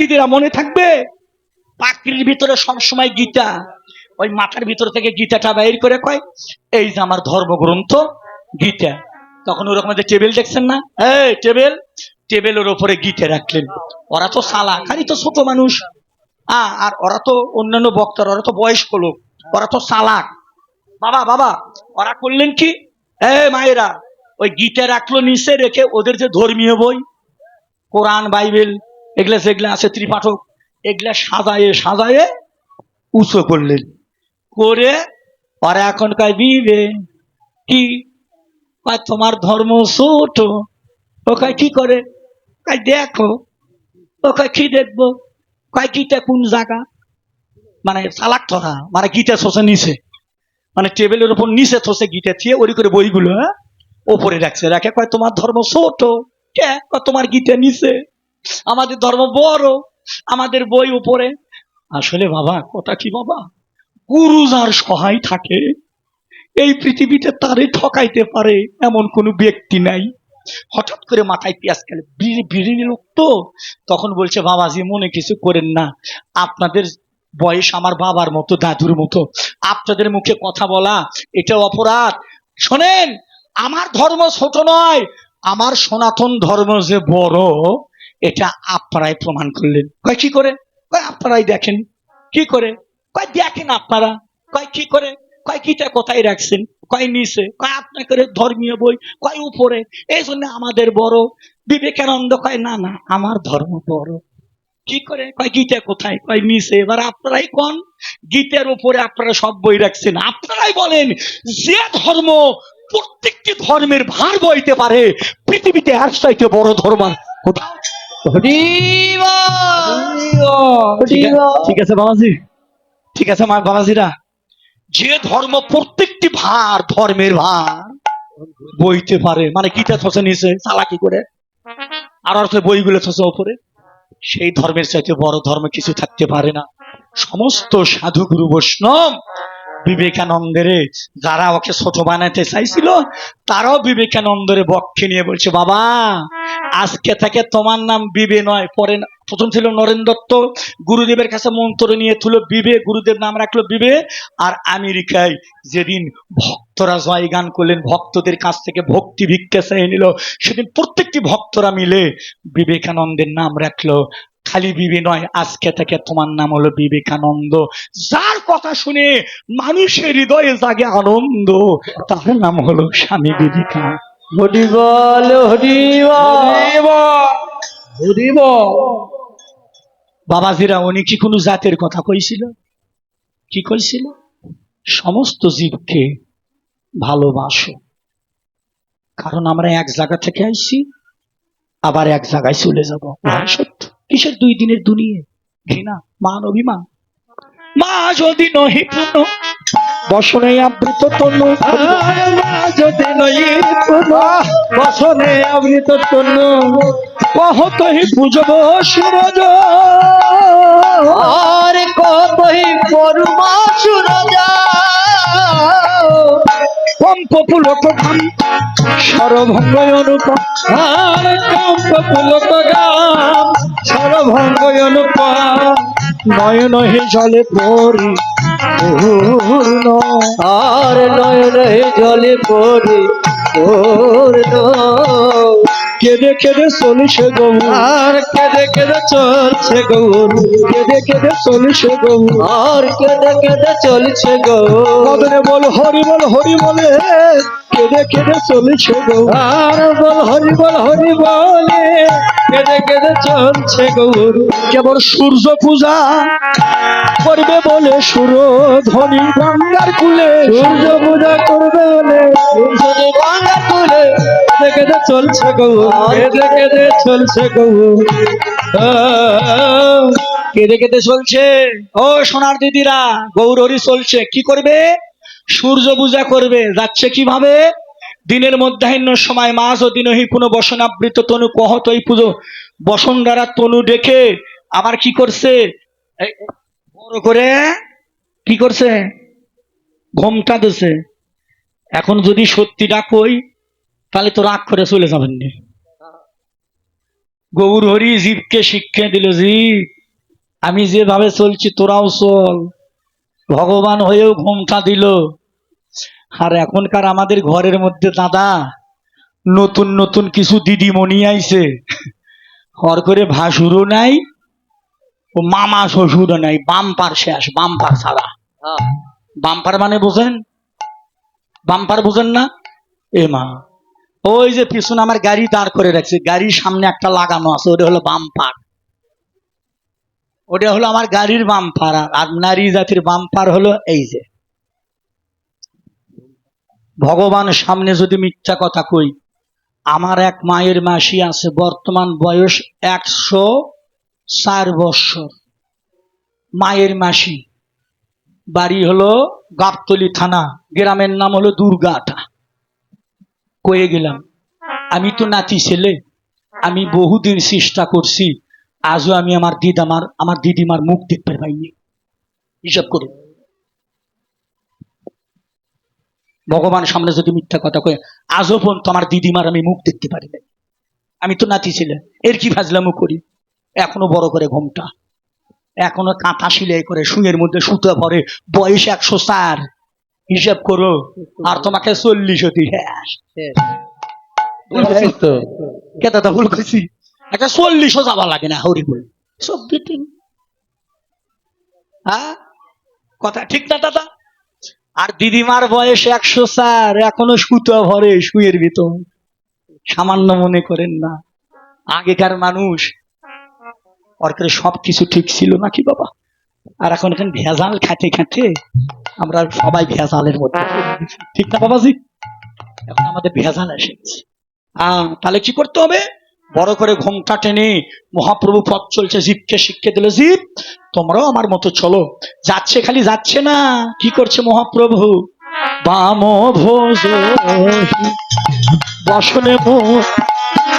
দিদিরা মনে থাকবে? পাখির ভিতরে সবসময় গীতা। ওই মাথার ভিতর থেকে গীতাটা বাইর করে কয়, এই যে আমার ধর্মগ্রন্থ, গীতা। তখন ওরকম যে টেবিল দেখছেন না? এই টেবিল, টেবিলের ওপরে গীতা রাখলেন। ওরা তো সালা খালি তো ছোট মানুষ। আর ওরা তো অন্যান্য বক্তার, ওরা তো বয়স্ক লোক। ওরা তো সালাক বাবা বাবা, ওরা করলেন কি? এ মায়েরা, ওই গীতা রাখল নিচে রেখে ওদের যে ধর্মীয় বই, কোরআন, বাইবেল এগুলা যেগুলা আছে ত্রিপাঠক এগুলা সাজায়ে সাজায়ে উঁচু করলেন। করে ওরা এখন কয়, বিবে, কি? তোমার ধর্ম ছোট। কয়, কি করে? কয়, দেখো। ও কয়, কি দেখব? কয়, গীতা কোন জায়গা? মানে চালাক ধরা মানে গীতা শোষে নিচে। মানে টেবিলের উপর নিচে থসে গীতা থিয়ে ওরি করে বইগুলো হ্যাঁ? ওপরে রাখছে। রাখে, কয়, তোমার ধর্ম ছোট। কে? তোমার গীতা নিচে। আমাদের ধর্ম বড়, আমাদের বই উপরে। আসলে বাবা, কথা কি বাবা? গুরু যার সহায় থাকে, এই পৃথিবীতে তারে ঠকাইতে পারে এমন কোনো ব্যক্তি নাই। হঠাৎ করে মাথায় পেঁয়াজ গেলে বিড়ি লোক তো? তখন বলছে, বাবাজি, মনে কিছু করেন না। আপনাদের বয়স আমার বাবার মতো, দাদুর মতো। আপনাদের মুখে কথা বলা, এটা অপরাধ। শোনেন, আমার ধর্ম ছোট নয়, আমার সনাতন ধর্ম যে বড় এটা আপনারাই প্রমাণ করলেন। কয়, কি করে? কয়, আপনারাই দেখেন। কি করে? কয়, দেখেন আপনারা। কয়, কি করে? কয়, কিটা কোথায় রাখছেন? কয়, নিচে। কয়, আপনাকে ধর্মীয় বই। কয়, উপরে। এই জন্য আমাদের বড়। বিবেকানন্দ কয়, না না, আমার ধর্ম বড়। কি করে? কয়, গীতা কোথায়? কয়, নিচে। এবার আপনারাই কোন? গীতার উপরে আপনারা সব বই রাখছেন। আপনারাই বলেন, যে ধর্ম প্রত্যেকটি ধর্মের ভার বইতে পারে, পৃথিবীতে আর চাইতে বড় ধর্ম কোথাও ঠিক আছে- বাবাজি। ঠিক আছে মা বাবাজিরা। যে ধর্ম প্রত্যেকটি ভার ধর্মের ভার বইতে পারে। মানে কিটা থসে নিচে চালাকি করে? আর অর্থে বইগুলো থসে ওপরে। সেই ধর্মের চাইতে বড় ধর্ম কিছু থাকতে পারে না। সমস্ত সাধু গুরু বৈষ্ণব বিবেকানন্দের যারা ওকে ছোট বানাতে চাইছিল তারাও বিবেকানন্দের বক্ষে নিয়ে বলছে বাবা আজকে থেকে তোমার নাম বিবে নয়। পরে প্রথম ছিল নরেন দত্ত। গুরুদেবের কাছে মন্ত্র নিয়ে তুলো বিবে, গুরুদেব নাম রাখল বিবে আর আমেরিকায় যেদিন ভক্তরা জয় গান করলেন, ভক্তদের কাছ থেকে ভক্তি ভিক্ষা চেয়ে নিল। সেদিন প্রত্যেকটি ভক্তরা মিলে বিবেকানন্দের নাম রাখল। খালি বিবে নয়, আজকে থেকে তোমার নাম হলো বিবেকানন্দ। যার কথা শুনে মানুষের হৃদয়ে জাগে আনন্দ, তার নাম হলো স্বামী বিবেকানন্দ। হরি বল হরি হরি বাবাজিরা উনি কি কোনো জাতের কথা কইছিল? কি কইছিল? সমস্ত জীবকে ভালোবাসো। কারণ আমরা এক জায়গা থেকে আইছি আবার এক জায়গায় চলে যাব। সত্য। কিসের দুই দিনের দুনিয়ে? ঘৃণা মান অভিমান? মা যদি নহি পূর্ণ বসনে আবৃত তনু। যদি নই বসনে অমৃত তন্ন কহতহি পুজব সূরজ। আর কতই পরমা সুরজা। কম্প পুলক ধাম সরভঙ্গ অনুপম আর কম্প পুলক গাম সর্বভঙ্গ অনুপম নয়ন হে জলে পরি আর রে জলে পড়ে পূর্ণ। কেঁদে কেঁদে চলিছে গৌ আর কেঁদে কেঁদে চলছে গৌর। কেঁদে কেঁদে চলিছে গৌ আর কেঁদে কেঁদে চলছে গৌর। বল হরি বল হরি বলে। কেঁদে কেঁদে চলিছে গৌ আর বল হরি বল হরি বলে। কেঁদে কেঁদে চলছে গৌর। কেবল সূর্য পূজা করবে বলে সুর ধ্বনি গঙ্গার কুলে। সূর্য পূজা করবে বলে। সূর্য চলছে গৌর কেঁদে কেঁদে চলছে গৌর আহ, কেঁদে কেঁদে চলছে। ও সোনার দিদিরা গৌরহরি চলছে। কি করবে? সূর্য পূজা করবে। যাচ্ছে কীভাবে? দিনের মধ্যাহ্ন সময় মাস ও দিনহি কোনো বসনাবৃত তনু কহত এই পুজো। বসন দ্বারা তনু ডেকে আবার কি করছে? বড় করে কি করছে? ঘোমটা দিছে। এখন যদি সত্যিটা কই তাহলে তো রাগ করে চলে যাবেন নি। গৌর হরি জীবকে শিক্ষা দিল জীব আমি যেভাবে চলছি তোরাও চল। ভগবান হয়েও ঘুমটা দিল। আর এখনকার আমাদের ঘরের মধ্যে দাদা নতুন নতুন কিছু দিদিমণি আইছে। হর করে ভাসুরও নাই ও মামা শ্বশুরও নাই বাম্পার শেষ বাম্পার ছাড়া বাম্পার মানে বোঝেন? বাম্পার বোঝেন না? এ মা ওই যে পিছনে আমার গাড়ি দাঁড় করে রাখছে, গাড়ির সামনে একটা লাগানো আছে, ওটা হলো বাম্পার ওটা হলো আমার গাড়ির বাম্পার আর- নারী জাতির বাম্পার হলো এই যে। ভগবান সামনে যদি মিথ্যা কথা কই, আমার এক মায়ের মাসি আছে, বর্তমান বয়স একশো চার বৎসর মায়ের মাসি, বাড়ি হলো গাবতলি থানা, গ্রামের নাম হলো দুর্গাটা। কয়ে গেলাম, আমি তো নাতি ছেলে, আমি বহুদিন চেষ্টা করছি, আজও আমি আমার দিদামার আমার দিদিমার মুখ দেখতে পাইনি। হিসাব করে। ভগবান সামনে যদি মিথ্যা কথা কয়ে, আজও পর্যন্ত আমার দিদিমার আমি মুখ দেখতে পারি না আমি তো নাতি ছেলে, এর কি ভাজলামও করি? এখনও বড় করে ঘুমটা। এখনও কাঁথা সিলাই করে, শুয়ের মধ্যে সুতো পরে, বয়স একশো চার। হিসাব করো আর তোমাকে চল্লিশ অতি এই তো কে দাদা ভুল করছি। একটা চল্লিশও যাওয়া লাগে না হরি বল। হ্যাঁ? কথা ঠিক না দাদা? আর দিদিমার বয়স একশো চার এখনও সুতো ভরে শুয়ের ভিতর। সামান্য মনে করেন না। আগেকার মানুষ অর্কের সব কিছু ঠিক ছিল নাকি বাবা? আর এখন এখানে ভেজাল খাটে খাটে আমরা সবাই ভেজালের মধ্যে ঠিক না বাবাজি? এখন আমাদের ভেজাল এসেছে আহ, তাহলে কি করতে হবে? বড় করে ঘোমটা টেনে মহাপ্রভু পথ চলছে জীবকে শিক্ষা দিল জীব তোমরাও আমার মতো চলো। যাচ্ছে খালি যাচ্ছে না। কি করছে মহাপ্রভু? বাম ভোজ বসনে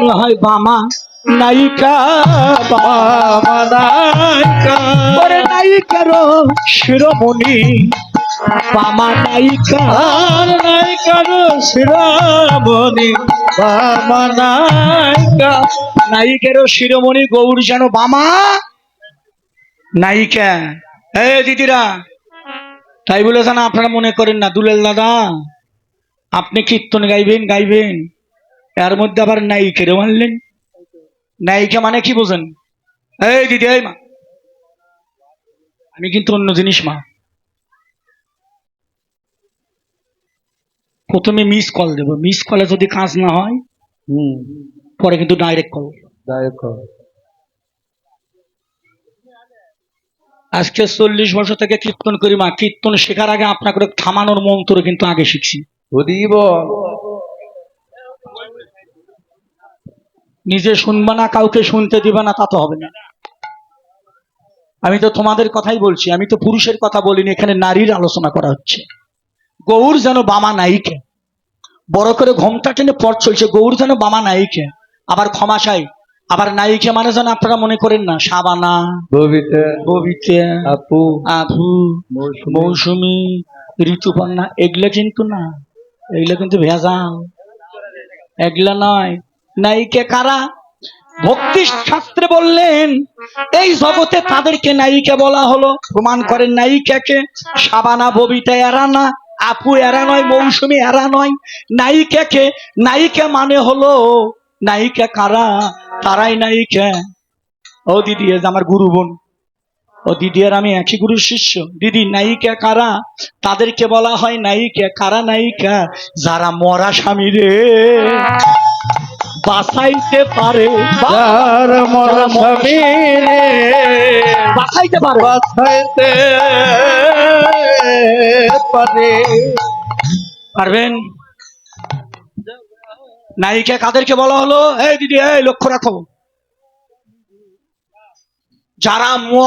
মনে হয় বামা নায়িকা বামা নায়িকা। করে নায়িকার শিরোমণি বামা নায়িকা। নায়িকার শিরামণি বামা নায়িকা। নায়িকের শিরোমণি গৌর যেন বামা নায়িকা। এ দিদিরা তাই বলেছেন আপনারা মনে করেন না দুলেল দাদা আপনি কীর্তন গাইবেন গাইবেন। এর মধ্যে আবার নায়িকেরও মানলেন। নায়িকা মানে কি বোঝেন? এই দিদি এই মা। আমি কিন্তু অন্য জিনিস মা। প্রথমে মিস কল দেবো। মিস কলে যদি কাজ না হয় হুম। পরে কিন্তু ডাইরেক্ট কল ডাইরেক্ট কল আজকে চল্লিশ বছর থেকে কীর্তন করি মা। কীর্তন শেখার আগে আপনাকে থামানোর মন্ত্র কিন্তু আগে শিখছি। নিজে শুনবা না কাউকে শুনতে দিবা না তা তো হবে না। আমি তো তোমাদের কথাই বলছি আমি তো পুরুষের কথা বলিনি এখানে নারীর আলোচনা করা হচ্ছে। গৌর যেন বামা নায়িকে। বড় করে ঘোমটা টেনে পথ চলছে গৌর যেন বামা নায়িকে। আবার ক্ষমা চাই আবার নায়িকে মানে যেন আপনারা মনে করেন না সাবানা ববিতে ববিতা আপু আভু মৌসুমি ঋতুপর্ণা এগুলো কিন্তু না এগুলো কিন্তু ভেজাল। এগুলো নয় নায়িকা কারা? ভক্তি শাস্ত্রে বললেন, এই জগতে তাদেরকে নায়িকা বলা হলো। প্রমাণ করেন নায়িকাকে, সাবানা, ববিতা এরা না, আপু এরা নয়, মৌসুমি এরা নয়। নায়িকাকে, নায়িকা মানে হলো, নায়িকা কারা? তারাই নায়িকা। ও দিদি আমার গুরু বোন। ও দিদি আর আমি একই গুরুর শিষ্য। দিদি, নায়িকা কারা? তাদেরকে বলা হয় নায়িকা, কারা নায়িকা? যারা মরা স্বামী রে। বাসাইতে পারে। বাসাইতে পারে। বাসাইতে পারে। পারবেন? নায়িকা কাদেরকে বলা হলো? এই দিদি এই লক্ষ্য রাখো। যারা মদ